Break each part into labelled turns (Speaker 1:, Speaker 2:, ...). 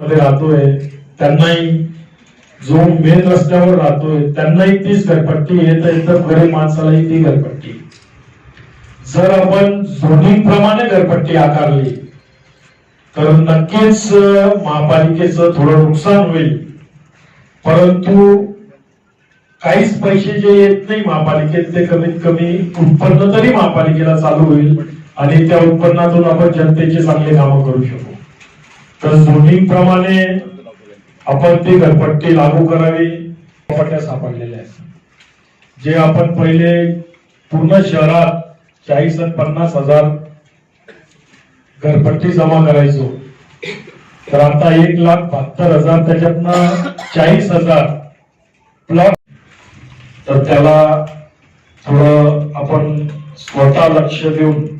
Speaker 1: मध्ये राहतोय. त्यांनाही जो मेन रस्त्यावर राहतोय त्यांनाही तीच घरपट्टी येत इतर गरीब माणसालाही ती घरपट्टी. जर आपण झोनिंग प्रमाणे घरपट्टी आकारली तर नक्कीच महापालिकेचं थोडं नुकसान होईल. परंतु काहीच पैसे जे येत नाही महापालिकेत ते कमीत कमी उत्पन्न तरी महापालिकेला चालू होईल आणि त्या उत्पन्नातून आपण जनतेचे चांगले कामं करू शकू. तर झोनिंग प्रमाणे आपण ती घरपट्टी लागू करावी प्रॉपर्ट्या सापडलेल्या आहेत. जे आपण पहिले पूर्ण शहरात चाळीस आणि पन्नास हजार घरपट्टी जमा करायचो तर आता एक लाख बहात्तर हजार त्याच्यातनं चाळीस हजार प्लॉट तर त्याला थोडं आपण स्वतः लक्ष देऊन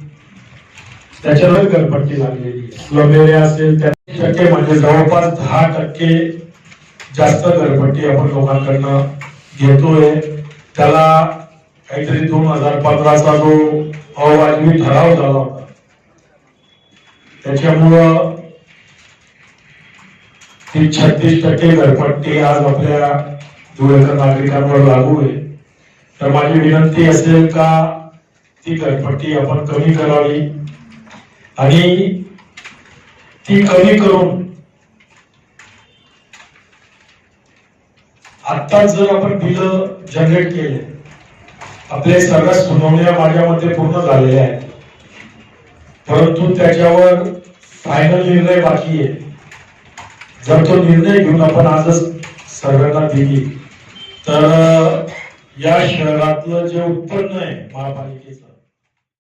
Speaker 1: त्याच्यावर घरपट्टी लागलेली स्लम असेल त्या टक्के म्हणजे जवळपास दहा टक्के जास्त घरपट्टी आपण लोकांकडनं घेतोय. त्याला काहीतरी दोन हजार पंधराचा जो अवाजवी ठराव झाला होता त्याच्यामुळं ती छत्तीस टक्के घरपट्टी आज आपल्या धुळेकर नागरिकांवर लागू आहे. तर माझी विनंती असेल का ती घरपट्टी आपण कमी करावी. आणि ती कमी करून आता जर आपण बिल जनरेट केले आपले सर्व सुनावण्या माझ्यामध्ये पूर्ण झालेल्या आहेत. परंतु त्याच्यावर फायनल निर्णय बाकी आहे. जर तो निर्णय घेऊन आपण आजच सर्वांना दिली तर या शहरातलं जे उत्पन्न आहे महापालिकेचं